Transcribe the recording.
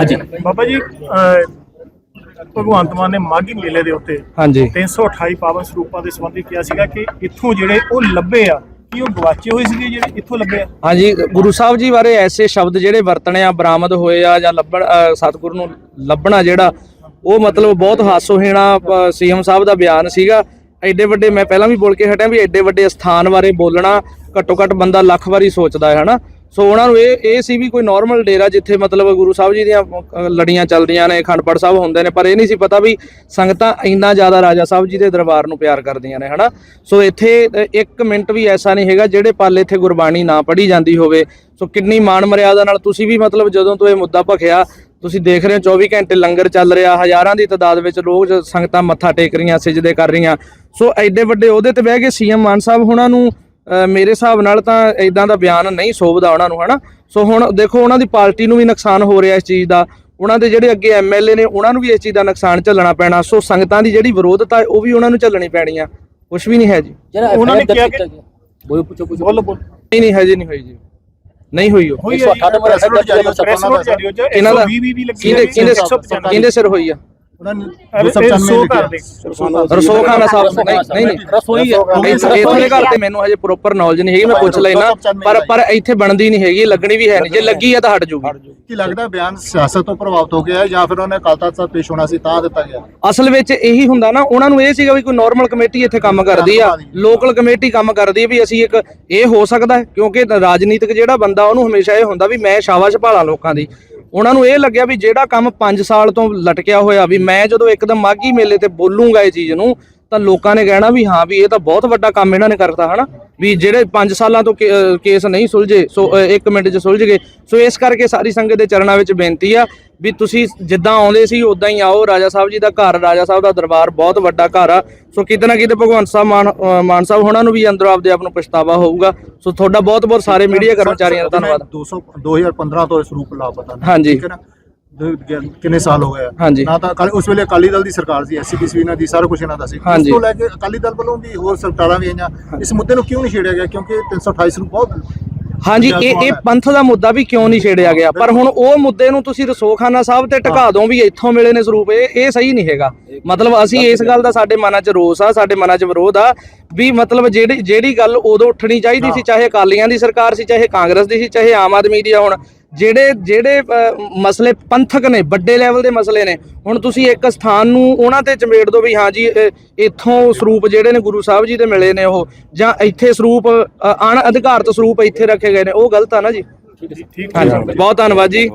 ਹਾਂਜੀ। ਬਾਬਾ ਜੀ ਅਹ, ਭਗਵੰਤ ਮਾਨ ਨੇ ਮਾਘੀ ਮੇਲੇ ਦੇ ਉੱਤੇ ਹਾਂਜੀ। 328 ਪਾਵਨ ਸਰੂਪਾਂ ਦੇ ਸੰਬੰਧੀ ਕਿਹਾ ਸੀਗਾ ਕਿ ਇੱਥੋਂ ਜਿਹੜੇ ਉਹ ਲੱਭੇ ਆ ਕੀ ਉਹ ਗਵਾਚੇ ਹੋਏ ਸੀਗੇ ਜਿਹੜੇ ਇੱਥੋਂ ਲੱਭੇ ਆ? ਹਾਂਜੀ ਗੁਰੂ ਸਾਹਿਬ ਜੀ ਬਾਰੇ ਐਸੇ ਸ਼ਬਦ ਜਿਹੜੇ ਵਰਤਣੇ ਆ ਬਰਾਮਦ ਹੋਏ ਆ ਜਾਂ ਲੱਭਣ ਅ, ਸਤਿਗੁਰੂ ਨੂੰ ਲੱਭਣਾ ਜਿਹੜਾ ਉਹ ਮਤਲਬ ਬਹੁਤ ਹਾਸੋਹੀਣਾ ਸੀਐਮ ਸਾਹਿਬ ਦਾ ਬਿਆਨ ਸੀਗਾ। ਐਡੇ ਵੱਡੇ ਮੈਂ ਪਹਿਲਾਂ ਵੀ ਬੋਲ ਕੇ ਹਟਿਆ ਵੀ ਐਡੇ ਵੱਡੇ ਸਥਾਨ ਬਾਰੇ ਬੋਲਣਾ ਘੱਟੋ ਘੱਟ ਬੰਦਾ ਲੱਖ ਵਾਰੀ ਸੋਚਦਾ ਹੈ ਹਨਾ? ਸੋ ਉਹਨਾਂ ਨੂੰ ਇਹ ਇਹ ਸੀ ਵੀ ਕੋਈ ਨਾਰਮਲ ਡੇਰਾ ਜਿੱਥੇ ਮਤਲਬ ਗੁਰੂ ਸਾਹਿਬ ਜੀ ਦੀਆਂ ਲੜੀਆਂ ਚੱਲਦੀਆਂ ਨੇ, ਅਖੰਡ ਸਾਹਿਬ ਹੁੰਦੇ ਨੇ, ਪਰ ਇਹ ਨਹੀਂ ਸੀ ਪਤਾ ਵੀ ਸੰਗਤਾਂ ਇੰਨਾ ਜ਼ਿਆਦਾ ਰਾਜਾ ਸਾਹਿਬ ਜੀ ਦੇ ਦਰਬਾਰ ਨੂੰ ਪਿਆਰ ਕਰਦੀਆਂ ਨੇ, ਹਨਾ? ਸੋ ਇੱਥੇ ਇੱਕ ਮਿੰਟ ਵੀ ਐਸਾ ਨਹੀਂ ਹੈਗਾ ਜਿਹੜੇ ਪਲ ਇੱਥੇ ਗੁਰਬਾਣੀ ਨਾ ਪੜ੍ਹੀ ਜਾਂਦੀ ਹੋਵੇ। ਸੋ ਕਿੰਨੀ ਮਾਣ ਮਰਿਆਦਾ ਨਾਲ ਤੁਸੀਂ ਵੀ ਮਤਲਬ ਜਦੋਂ ਤੋਂ ਇਹ ਮੁੱਦਾ ਭਖਿਆ, ਤੁਸੀਂ ਦੇਖ ਰਹੇ ਹੋ 24 ਘੰਟੇ ਲੰਗਰ ਚੱਲ ਰਿਹਾ, ਹਜ਼ਾਰਾਂ ਦੀ ਤਾਦਾਦ ਵਿੱਚ ਲੋਕ ਸੰਗਤਾਂ ਮੱਥਾ ਟੇਕ ਰਹੀਆਂ, ਸਜਦੇ ਕਰ ਰਹੀਆਂ। ਸੋ ਐਡੇ ਵੱਡੇ ਉਹਦੇ ਤੇ ਬਹਿ ਕੇ ਸੀਐਮ ਮਾਨ ਸਾਹਿਬ ਹੁਣਾਂ ਨੂੰ ਮੇਰੇ ਹਿਸਾਬ ਨਾਲ ਤਾਂ ਇਦਾਂ ਦਾ ਬਿਆਨ ਨਹੀਂ ਸੋਭਦਾ ਉਹਨਾਂ ਨੂੰ ਹਨਾ? ਸੋ ਹੁਣ ਦੇਖੋ ਉਹਨਾਂ ਦੀ ਪਾਰਟੀ ਨੂੰ ਵੀ ਨੁਕਸਾਨ ਹੋ ਰਿਹਾ ਇਸ ਚੀਜ਼ ਦਾ। ਉਹਨਾਂ ਦੇ ਜਿਹੜੇ ਅੱਗੇ ਐਮਐਲਏ ਨੇ ਉਹਨਾਂ ਨੂੰ ਵੀ ਇਸ ਚੀਜ਼ ਦਾ ਨੁਕਸਾਨ ਝੱਲਣਾ ਪੈਣਾ। ਸੋ ਸੰਗਤਾਂ ਦੀ ਜਿਹੜੀ ਵਿਰੋਧਤਾ ਹੈ, ਉਹ ਵੀ ਉਹਨਾਂ ਨੂੰ ਝੱਲਣੀ ਪੈਣੀ ਆ। ਕੁਝ ਵੀ ਨਹੀਂ ਹੈ ਜੀ। ਉਹਨਾਂ ਨੇ ਕਿਹਾ ਕਿ ਬੋਲੋ ਪੁੱਛੋ ਕੁਝ ਬੋਲੋ ਬੋਲ। ਨਹੀਂ ਨਹੀਂ ਹਜੇ ਨਹੀਂ ਹੋਈ ਜੀ। ਨਹੀਂ ਹੋਈ ਉਹ। ਹੋਈ 198 ਪ੍ਰੈਸ ਨੋਟ ਜਾਰੀ ਹੋ ਹੋ ਇਹਨਾਂ ਦਾ? 120 ਵੀ ਲੱਗੀ ਕਿਹਦੇ ਸਿਰ ਹੋਈ ਆ? ਉਹਨਾਂ ਨੇ ਅਰੇ ਸੌ ਘਰ ਦੇ। ਰਸੋਖ ਖਾਨਾ ਸਾਹਿਬ ਨਹੀਂ ਨਹੀਂ ਨਹੀਂ। ਰਸੋਈ ਹੈ ਇੱਥੇ ਇੱਥੇ ਦੇ ਘਰ ਤੇ ਮੈਨੂੰ ਹਜੇ ਪ੍ਰੋਪਰ ਨੌਲੇਜ ਨਹੀਂ ਹੈਗੀ ਮੈਂ ਪੁੱਛ ਲੈਣਾ ਪਰ ਪਰ ਇੱਥੇ ਬਣਦੀ ਨਹੀਂ ਹੈਗੀ ਲੱਗਣੀ ਵੀ ਹੈ ਨਹੀਂ। ਜੇ ਲੱਗੀ ਆ ਤਾਂ ਹਟ ਜੂਗੀ। ਕੀ ਲੱਗਦਾ ਬਿਆਨ ਸਿਆਸਤ ਤੋਂ ਪ੍ਰਭਾਵਿਤ ਹੋ ਗਿਆ ਹੈ ਜਾਂ ਫਿਰ ਉਹਨੇ ਅਕਾਲ ਤਖਤ ਸਾਹਿਬ ਪੇਸ਼ ਹੋਣਾ ਸੀ ਤਾਂ ਦਿੱਤਾ ਗਿਆ? ਅਸਲ ਵਿੱਚ ਇਹੀ ਹੁੰਦਾ ਨਾ ਉਹਨਾਂ ਨੂੰ ਇਹ ਸੀਗਾ ਵੀ ਕੋਈ ਨਾਰਮਲ ਕਮੇਟੀ ਇੱਥੇ ਕੰਮ ਕਰਦੀ ਆ। ਲੋਕਲ ਕਮੇਟੀ ਕੰਮ ਕਰਦੀ ਆ ਵੀ ਅਸੀਂ ਇੱਕ ਇਹ ਹੋ ਸਕਦਾ ਹੈ, ਕਿਉਂਕਿ ਰਾਜਨੀਤਿਕ ਜਿਹੜਾ ਬੰਦਾ ਉਹਨੂੰ ਹਮੇਸ਼ਾ ਇਹ ਹੁੰਦਾ ਵੀ ਮੈਂ ਸ਼ਾਬਾਸ਼ ਭਾਲਾਂ ਲੋਕਾਂ ਦੀ। ਉਹਨਾਂ ਨੂੰ ਇਹ ਲੱਗਿਆ ਵੀ ਜਿਹੜਾ ਕੰਮ 5 ਸਾਲ ਤੋਂ ਲਟਕਿਆ ਹੋਇਆ ਵੀ ਮੈਂ ਜਦੋਂ ਇੱਕਦਮ ਮਾਗੀ ਮੇਲੇ ਤੇ ਬੋਲੂੰਗਾ ਇਹ ਚੀਜ਼ ਨੂੰ, ਤਾਂ ਲੋਕਾਂ ਨੇ ਕਹਿਣਾ ਵੀ ਹਾਂ ਵੀ ਇਹ ਤਾਂ ਬਹੁਤ ਵੱਡਾ ਕੰਮ ਇਹਨਾਂ ਨੇ ਕਰਤਾ, ਹਨਾ? ਵੀ ਜਿਹੜੇ 5 ਸਾਲਾਂ ਤੋਂ ਕੇਸ ਨਹੀਂ ਸੁਲਝੇ, ਸੋ 1 ਮਿੰਟ 'ਚ ਸੁਲਝ ਗਏ। ਸੋ ਇਸ ਕਰਕੇ ਸਾਰੀ ਸੰਗਤ ਦੇ ਚਰਨਾਂ ਵਿੱਚ ਬੇਨਤੀ ਆ ਵੀ ਤੁਸੀਂ ਜਿੱਦਾਂ ਆਉਂਦੇ ਸੀ ਉਦਾਂ ਹੀ ਆਓ। ਰਾਜਾ ਸਾਹਿਬ ਜੀ ਦਾ ਘਰ ਰਾਜਾ ਸਾਹਿਬ ਦਾ ਦਰਬਾਰ ਬਹੁਤ ਵੱਡਾ ਘਰ ਆ। ਸੋ ਕਿਤੇ ਨਾ ਕਿਤੇ ਭਗਵੰਤ ਸਾਹਿਬ ਮਾਨ ਸਾਹਿਬ ਉਹਨਾਂ ਨੂੰ ਵੀ ਅੰਦਰੋਂ ਆਪਦੇ ਆਪ ਨੂੰ ਪਛਤਾਵਾ ਹੋਊਗਾ। ਸੋ ਤੁਹਾਡਾ ਬਹੁਤ ਬਹੁਤ ਸਾਰੇ ਮੀਡੀਆ ਕਰਮਚਾਰੀਆਂ ਦਾ ਧੰਨਵਾਦ। 200 2015 ਤੋਂ ਇਸ ਰੂਪ ਲਾਪਤਾ ਹਾਂਜੀ। ਠੀਕ ਹੈ ਨਾ? ਕਿੰਨੇ ਸਾਲ ਹੋ ਗਏ। ਨਾ ਤਾਂ ਉਸ ਵੇਲੇ ਅਕਾਲੀ ਦਲ ਦੀ ਸਰਕਾਰ ਸੀ ਐਸਸੀਪੀਸੀ ਇਹਨਾਂ ਦੀ ਸਾਰਾ ਕੁਝ ਇਹਨਾਂ ਦਾ ਸੀ। ਉਸ। ਤੋਂ ਲੈ ਕੇ ਅਕਾਲੀ ਦਲ ਵੱਲੋਂ ਵੀ ਹੋਰ ਸਰਕਾਰਾਂ ਵੀ ਆਈਆਂ। ਇਸ ਮੁੱਦੇ ਨੂੰ ਕਿਉਂ ਨਹੀਂ ਛੇੜਿਆ ਗਿਆ? ਕਿਉਂਕਿ 328 ਨੂੰ ਬਹੁਤ ਹਾਂਜੀ ਇਹ ਇਹ। ਪੰਥ ਦਾ ਮੁੱਦਾ ਵੀ ਕਿਉਂ ਨਹੀਂ ਛੇੜਿਆ ਗਿਆ? ਪਰ ਹੁਣ ਉਹ ਮੁੱਦੇ ਨੂੰ ਤੁਸੀਂ ਰਸੋਖਾਨਾ ਸਾਹਿਬ ਤੇ ਟਿਕਾ ਦੋ ਵੀ ਇੱਥੋਂ ਮਿਲੇ ਨੇ ਸਰੂਪ ਇਹ ਇਹ ਸਹੀ ਨਹੀਂ ਹੈਗਾ। ਮਤਲਬ ਅਸੀਂ ਇਸ ਗੱਲ ਦਾ ਸਾਡੇ ਮਨਾਂ 'ਚ ਰੋਸ ਆ ਸਾਡੇ ਮਨਾਂ 'ਚ ਵਿਰੋਧ ਆ ਵੀ ਮਤਲਬ ਜਿਹੜੀ ਜਿਹੜੀ ਗੱਲ ਉਦੋਂ ਉੱਠਣੀ ਚਾਹੀਦੀ ਸੀ ਚਾਹੇ ਅਕਾਲੀਆਂ ਦੀ ਸਰਕਾਰ ਸੀ ਚਾਹੇ ਕਾਂਗਰਸ ਦੀ ਸੀ ਚਾਹੇ ਆਮ ਆਦਮੀ ਦੀ ਆ ਹੁਣ। ਜਿਹੜੇ ਜਿਹੜੇ ਮਸਲੇ ਪੰਥਕ ਨੇ ਵੱਡੇ ਲੈਵਲ ਦੇ ਮਸਲੇ ਨੇ ਹੁਣ ਤੁਸੀਂ ਇੱਕ ਸਥਾਨ ਨੂੰ ਉਹਨਾਂ ਤੇ ਚਮੇੜ ਦੋ ਵੀ ਹਾਂ ਜੀ ਇੱਥੋਂ ਸਰੂਪ ਜਿਹੜੇ ਨੇ ਗੁਰੂ ਸਾਹਿਬ ਜੀ ਦੇ ਮਿਲੇ ਨੇ ਉਹ ਜਾਂ ਇੱਥੇ ਸਰੂਪ ਅਣ ਅਧਿਕਾਰਤ ਸਰੂਪ ਇੱਥੇ ਰੱਖੇ ਗਏ ਨੇ ਉਹ ਗਲਤ ਆ ਨਾ ਜੀ? ਠੀਕ ਹਾਂਜੀ ਬਹੁਤ ਧੰਨਵਾਦ ਜੀ।